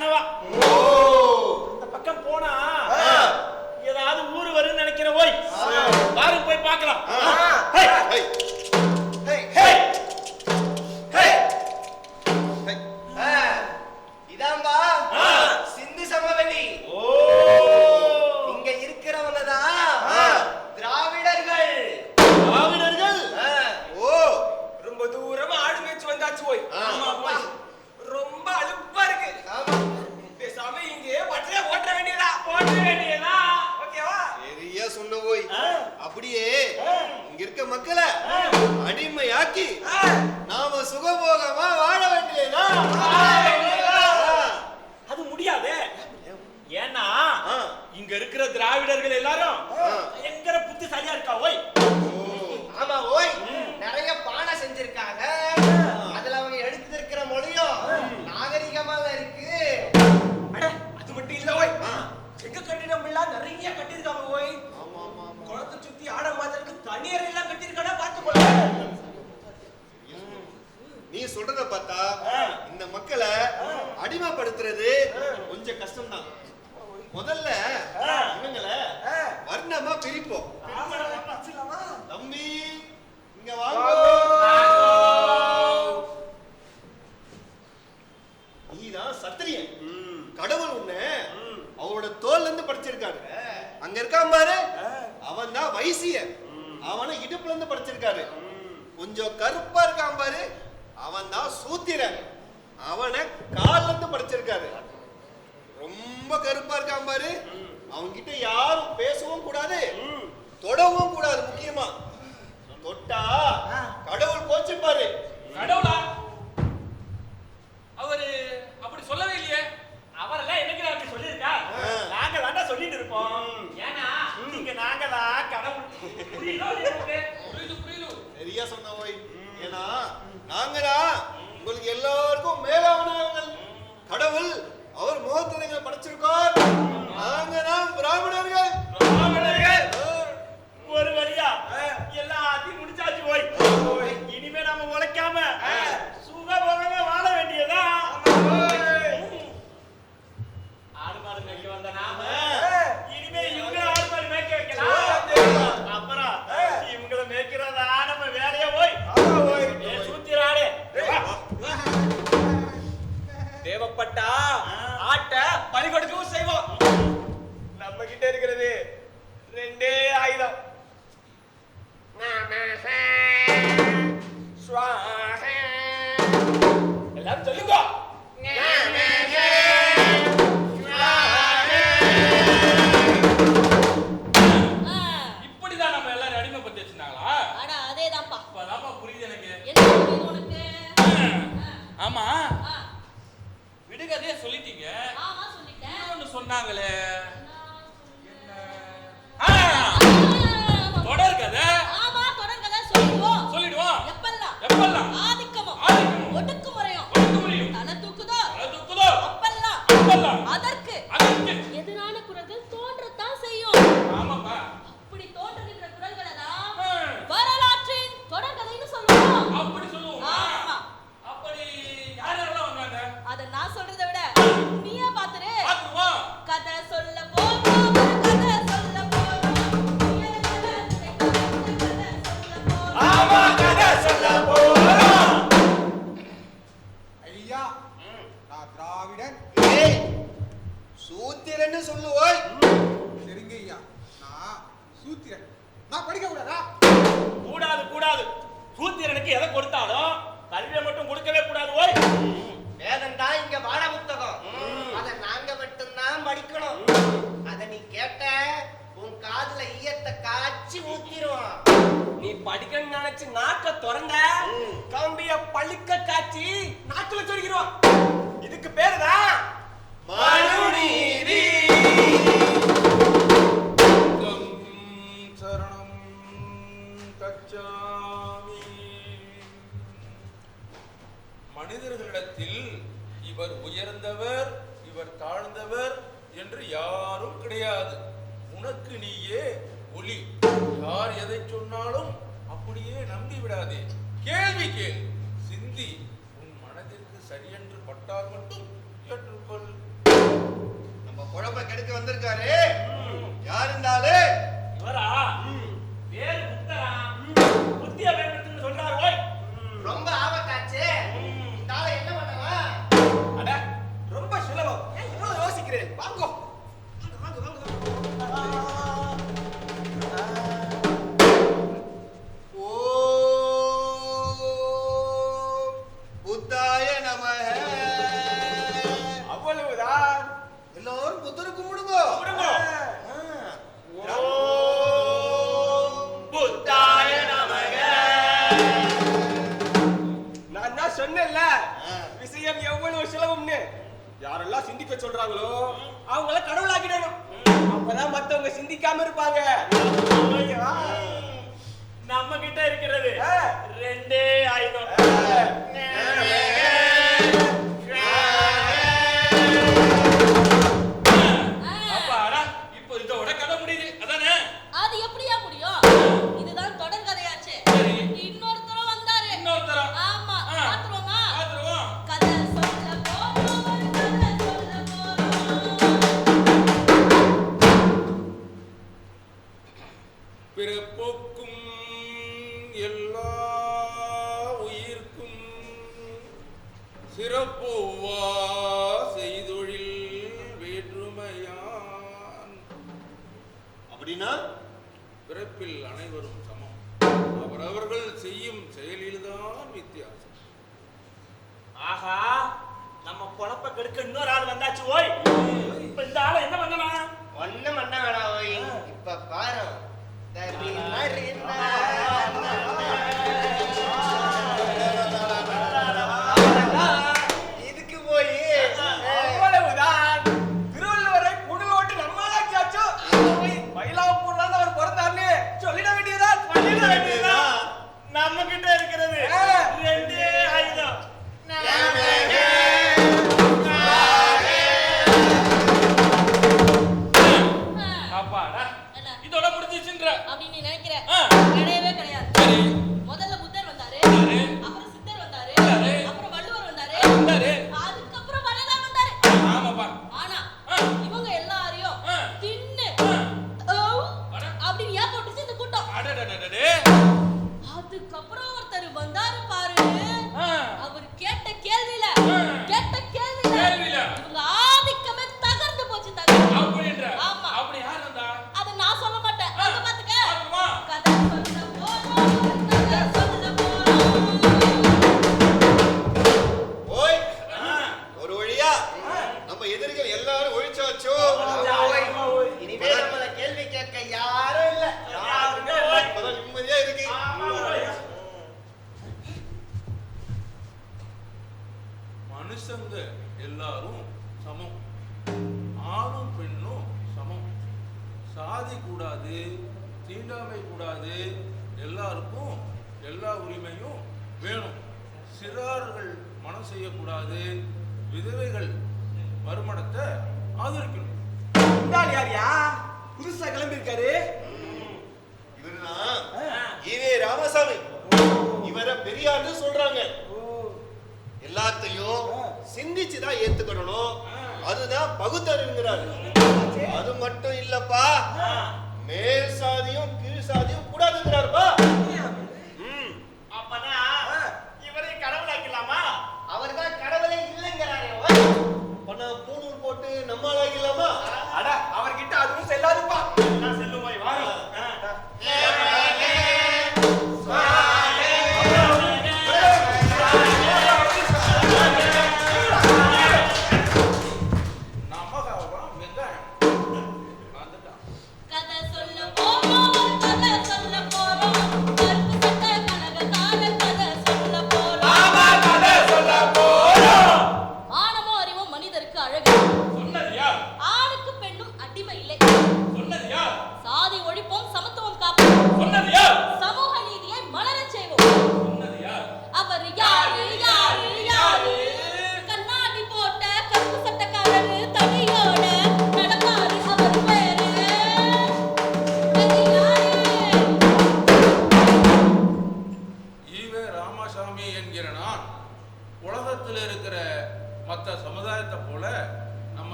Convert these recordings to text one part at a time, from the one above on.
のは aquí. நீதான் சத்திரியன். கடவுள் உன்னை அவனோட தோல்ல இருந்து படிச்சிருக்காரு. அங்க இருக்கான் பாரு. அவன் தான் வைசியன். அவனை இடுப்புல இருந்து படிச்சிருக்காரு. கொஞ்சம் கருப்பா இருக்கான் பாரு. அவன் தான் சூத்திரன். அவனை கால்ல இருந்து படிச்சிருக்காரு. ரொம்ப கருப்பா இருக்கான் பாரு. அவன்கிட்ட யாரும் பேசவும் கூடாது. தொடவும் கூடாது முக்கியமா. தொட்டா கடவுள் போச்சு கோச்சிப்பாரு. கடவுளா? அவரு சொல்லவே இல்லையே. அவரெல்லாம் என்னைக்கு அப்படி சொல்லியிருக்கா? நாங்க தான் சொல்லிட்டு இருப்போம். ஏன்னா நீங்க நாங்க தான் கடவுள். புரியுது புரியுது சரியா சொன்ன போய் ஏன்னா நாங்க தான் உங்களுக்கு எல்லாருக்கும் மேலாவணங்கள் கடவுள் அவர் முகத்திரங்களை படைச்சிருக்கோம் நாங்க ஆமா. விடுகதையே சொல்லிட்டீங்க. ஆமா சொல்லிட்டேன். சொன்னாங்களே. திராவிடன் சூத்திரன்னு சொல்லுவோய். தெரிங்கய்யா நான் சூத்திரன். நான் படிக்க கூடாதா? கூடாது கூடாது. சூத்திரனுக்கு எதை கொடுத்தாலும் கல்வியை மட்டும் கொடுக்கவே கூடாது ஓய். வேதம் தான் இங்க பாட புத்தகம். அதை நாங்க மட்டும்தான் படிக்கணும். அதை நீ கேட்ட உன் காதுல ஈயத்தை காய்ச்சி ஊத்திரும் நீ படிக்கணும்னு நினைச்சு நாக்க திறந்த கம்பிய பழுக்க காய்ச்சி நாக்குல சொருகிறோம் இதுக்கு பேரு தான் மனுநீதி சரணம் கச்சாமி மனிதர்களிடத்தில் இவர் உயர்ந்தவர் இவர் தாழ்ந்தவர் என்று யாரும் கிடையாது. உனக்கு நீயே ஒளி. யார் எதை சொன்னாலும் அப்படியே நம்பி விடாதே கேள்வி கேள்வி சிந்தி. சரியென்று பட்டால் மட்டும் ஏற்றுக்கொள். நம்ம குழம்பை கெடுக்க வந்திருக்காரு. யார் இருந்தாலே இவரா? வேறு புத்தரா புத்திய பயன்படுத்துன்னு சொல்றாரு ரொம்ப ஆபத்தாச்சே. யாரெல்லாம் சிந்திக்க சொல்றாங்களோ அவங்கள கடவுளாக்கிடணும். அப்பதான் மத்தவங்க சிந்திக்காம இருப்பாங்க. நம்ம கிட்ட இருக்கிறது ரெண்டே ஆயுதம்.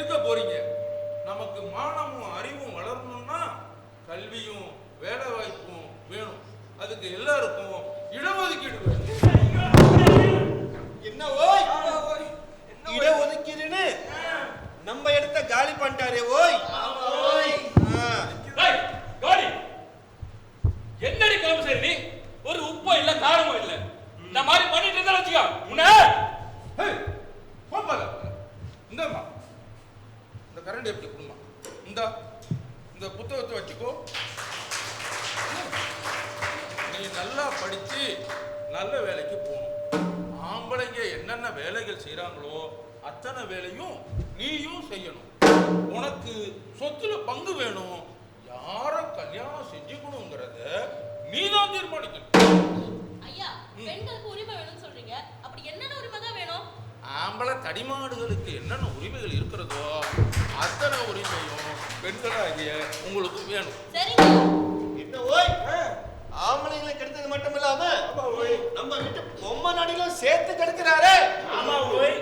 இருக்க போறீங்க. நமக்கு மானமும் அறிவும் வளரணும்னா கல்வியும் வேலை வாய்ப்பும் வேணும். அதுக்கு எல்லாருக்கும் இடஒதுக்கீடு வேணும். என்ன ஓய்? இடஒதுக்கீடுன்னு? நம்ம இடத்த காலி பண்ணிட்டாரே ஓய். என்னடி கிளம்பு சரி நீ? ஒரு உப்போ இல்ல காரமோ இல்ல. இந்த மாதிரி பண்ணிட்டு இருந்தா வச்சுக்கோ. உன்ன. ஹேய், போப்பால. இந்தாம்மா. இந்த கரண்ட் எப்படி கொடுமா. இந்த இந்த புத்தகத்தை வச்சுக்கோ. நீ நல்லா படிச்சு நல்ல வேலைக்கு போகணும். ஆம்பளைங்க என்னென்ன வேலைகள் செய்றாங்களோ அத்தனை வேலையும் நீயும் செய்யணும். உனக்கு சொத்துல பங்கு வேணும். யார கல்யாணம் செஞ்சுக்கணுங்கிறத நீதான் தீர்மானிக்கணும். ஐயா பெண்களுக்கு உரிமை வேணும்னு சொல்றீங்க. அப்படி என்னென்ன உரிமை தான் வேணும்? ஆம்பளை தடிமாடுகளுக்கு என்னென்ன உரிமைகள் இருக்கிறதோ பெண்களாகிய உங்களுக்கு வேணும். சரிங்க. என்ன ஓய்? ஆம்பளைங்களை கெடுத்தது மட்டும் இல்லாம நம்ம வீட்டு பொம்மை நாடிலும் சேர்த்து கெடுக்கிறாரே. ஆமா ஓய்.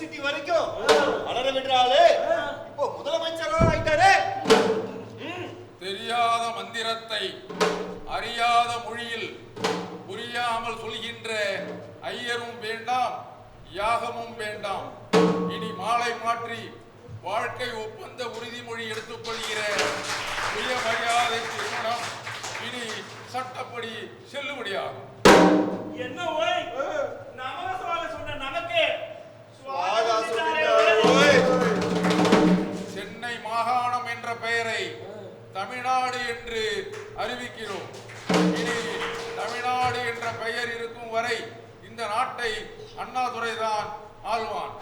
யூனிவர்சிட்டி வரைக்கும். வளர விடுறாளு இப்போ முதலமைச்சரா ஆயிட்டாரு. தெரியாத மந்திரத்தை அறியாத மொழியில் புரியாமல் சொல்கின்ற ஐயரும் வேண்டாம் யாகமும் வேண்டாம். இனி மாலை மாற்றி வாழ்க்கை ஒப்பந்த உறுதிமொழி எடுத்துக்கொள்கிற சுயமரியாதை திருமணம் இனி சட்டப்படி செல்லுபடியாகும். என்ன ஓய் சொன்ன நமக்கு சுவாகா சுவாகா சொல்லிட்டாரு, ஓய். சென்னை மாகாணம் என்ற பெயரை தமிழ்நாடு என்று அறிவிக்கிறோம். இனி தமிழ்நாடு என்ற பெயர் இருக்கும் வரை இந்த நாட்டை அண்ணாதுரை தான் ஆழ்வான்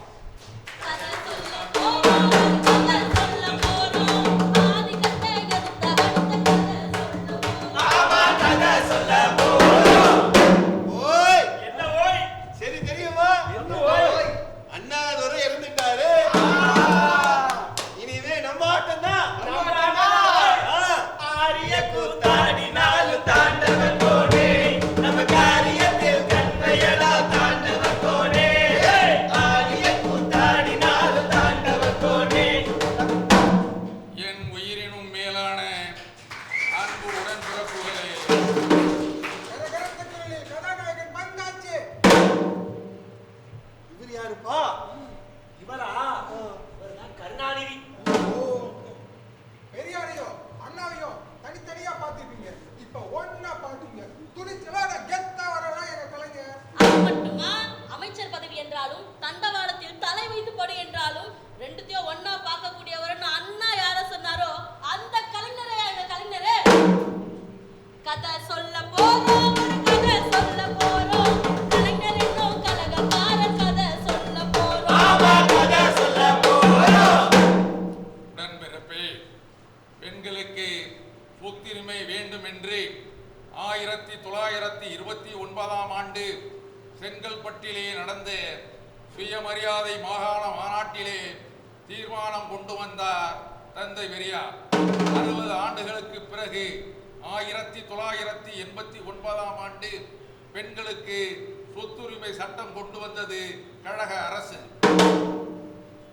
சட்டம் கொண்டு வந்தது கழக அரசு.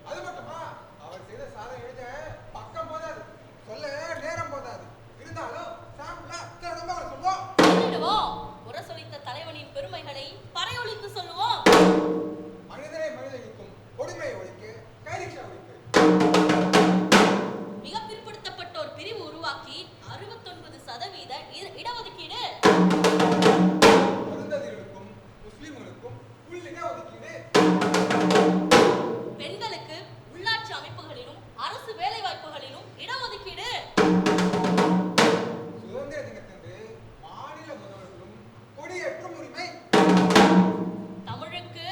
அது மட்டுமா? அவர் செய்த சாதனை எழுத பக்கம் போதாது. சொல்ல நேரம் போதாது. இருந்தாலும் சொல்லுவோம். முரசொலித்த தலைவனின் பெருமைகளை பறையொலித்து சொல்லுவோம். மனிதனை மனிதனுக்கும் கொடுமை ஒழிக்கு கைரிக்ஷா ஒழிக்கு மிக பிற்படுத்தப்பட்டோர் பிரிவு உருவாக்கி அறுபத்தொன்பது சதவீத இடஒதுக்கீடு. ஒதுக்கீடு பெண்களுக்கு உள்ளாட்சி அமைப்புகளிலும் அரசு வேலை வாய்ப்புகளிலும் இடஒதுக்கீடு. சுதந்திர தினத்தன்று மாநில முதல்வர்களும் கொடியேற்றும் உரிமை தமிழுக்கு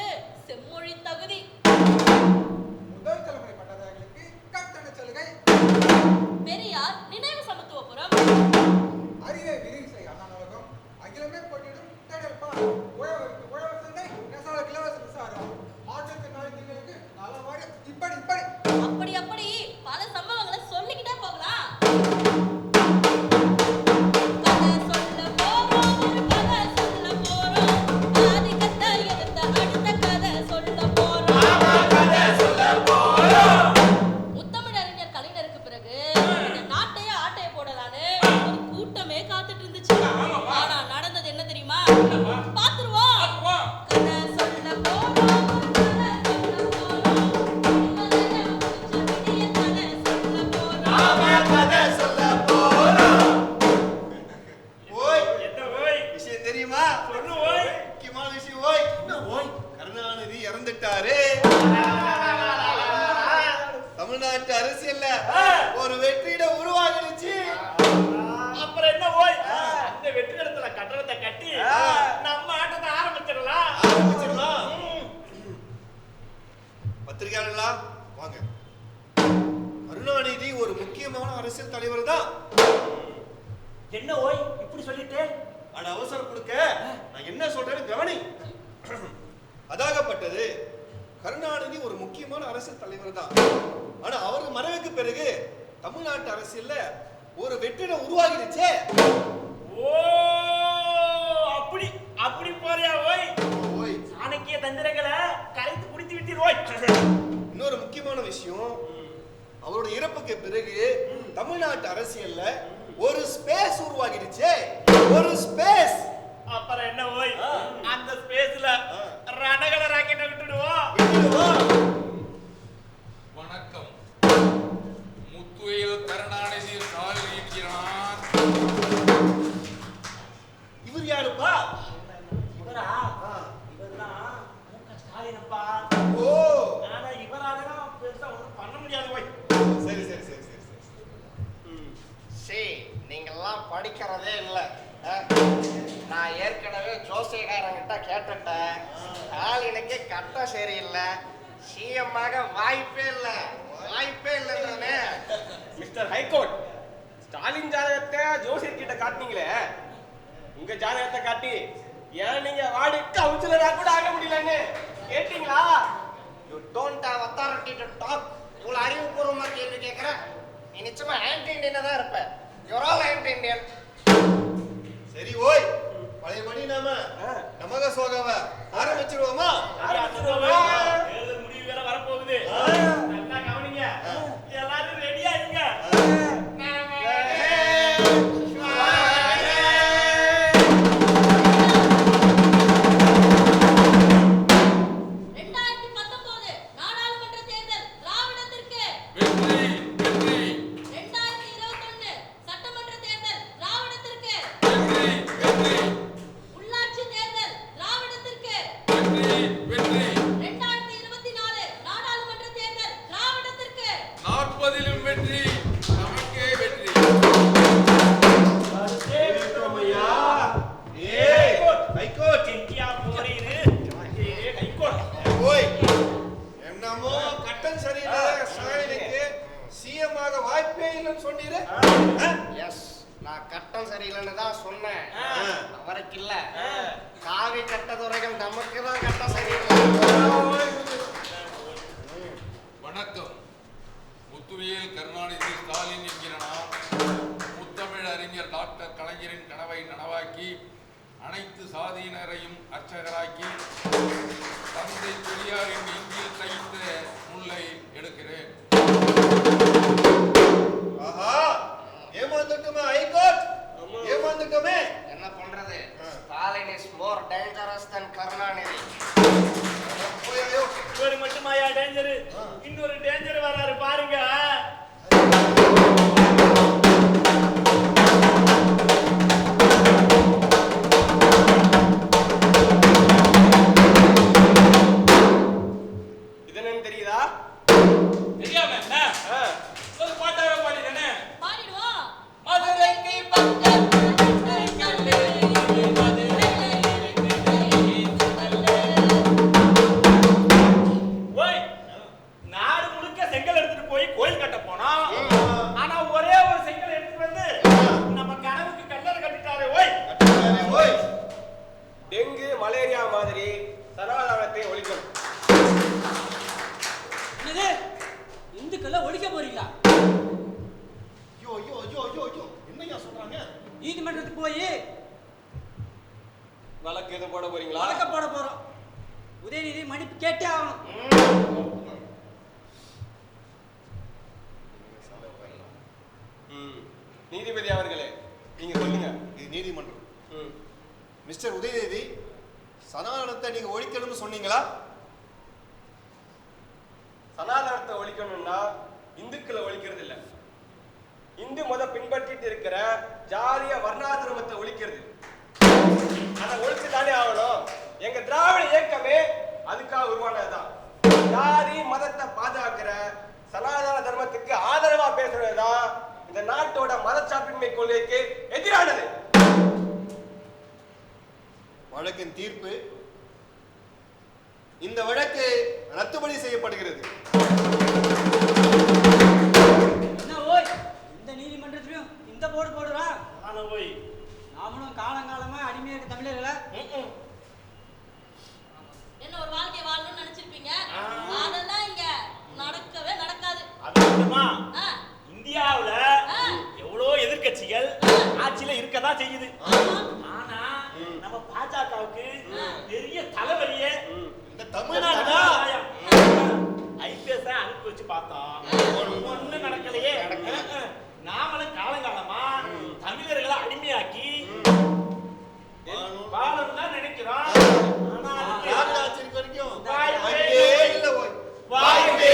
செம்மொழி தகுதி. முதல் தலைமுறை பட்டதாரிகளுக்கு கட்டண சலுகை பெரியார் நினைவு சமத்துவபுரம் அரிய விரிவு செய்ய அண்ணாநலகம் அகிலமே தந்திரங்களை கரைத்து குடித்து விட்டீர் ஓய். இன்னொரு முக்கியமான விஷயம் அவருடைய இறப்புக்கு பிறகு தமிழ்நாட்டு அரசியல்ல ஒரு ஸ்பேஸ் உருவாகிடுச்சே. ஒரு ஸ்பேஸ் அப்புறம் என்ன ஓய்? அந்த ஸ்பேஸ்ல ரணகல ராக்கெட்டை விட்டுடுவோம். வணக்கம் கேட்டுட்டேன் ஸ்டாலினுக்கு கட்டம் சரியில்லை. சிஎம் ஆக வாய்ப்பே இல்லை. வாய்ப்பே இல்லைன்னு மிஸ்டர் ஹைகோர்ட் ஸ்டாலின் ஜாதகத்தை ஜோசியர் கிட்ட காட்டினீங்களே. உங்க ஜாதகத்தை காட்டி ஏன் நீங்க வார்டு கவுன்சிலரா கூட ஆக முடியலன்னு கேட்டீங்களா? You don't have authority to talk இவ்வளோ அறிவுபூர்வமாக கேள்வி கேட்குறேன். நீ நிச்சயமா ஆன்டி இண்டியனா தான் இருப்ப. யூர் ஆல் ஆன்டி இண்டியன் சரி ஓய். பழையபடி நாம நமக சோகாவ ஆரம்பிச்சிருவோமா? தேர்தல் முடிவு வேற வரப்போகுது. நல்லா கவனிங்க. அனைத்து சாதியினரையும் அர்ச்சகராக்கி தந்தை பெரியாரின் நெஞ்சில் தைத்த முல்லை எடுக்கிறேன். ஆஹா ஏமாந்துட்டோமே ஹைகோர்ட். ஏமாந்துட்டோமே. என்ன பண்றது? Stalin is more dangerous than Karunanidhi. இவரு மட்டுமாயா டேஞ்சர் இன்னொரு டேஞ்சர் வராரு பாருங்க. இந்து மதம் பின்பற்றிட்டு இருக்கிற ஜாதிய வர்ணாசிரமத்தை ஒழிக்கிறது. அதை ஒழிச்சு தானே ஆகணும். எங்க திராவிட இயக்கமே அதுக்காக உருவானதுதான். ஜாதி மதத்தை பாதுகாக்கிற சனாதன தர்மத்துக்கு ஆதரவா பேசுறதுதான் இந்த நாட்டோட மதச்சாப்பின்மை கொள்கைக்கு எதிரானது. வழக்கின் தீர்ப்பு இந்த வழக்கு ரத்துபடி செய்யப்படுகிறது. இந்த நீதிமன்றத்திலும் இந்த போர்டு போடுறா. ஆனா ஓய் நாமளும் காலங்காலமா அடிமையா இருக்க தமிழர்களை. என்ன ஒரு வாழ்க்கை வாழணும்னு நினைச்சிருப்பீங்க. அதெல்லாம் இங்க நடக்கவே நடக்காது. அது மட்டுமா? ஆ, இந்தியாவுல. எவ்வளோ எதிர்க்கட்சிகள் ஆட்சியில இருக்கதான் செய்யுது. ஆனா நம்ம பாஜகவுக்கு பெரிய தலைவலியே இந்த தமிழ்நாடு ஐபிஎஸ் அனுப்பி வச்சு பார்த்தோம். ஒண்ணும் நடக்கலையே. நாமளும் காலங்காலமா தமிழர்களை அடிமையாக்கி வாழும். தான் நினைக்கிறோம். ஆனா வரைக்கும் வாய்ப்பே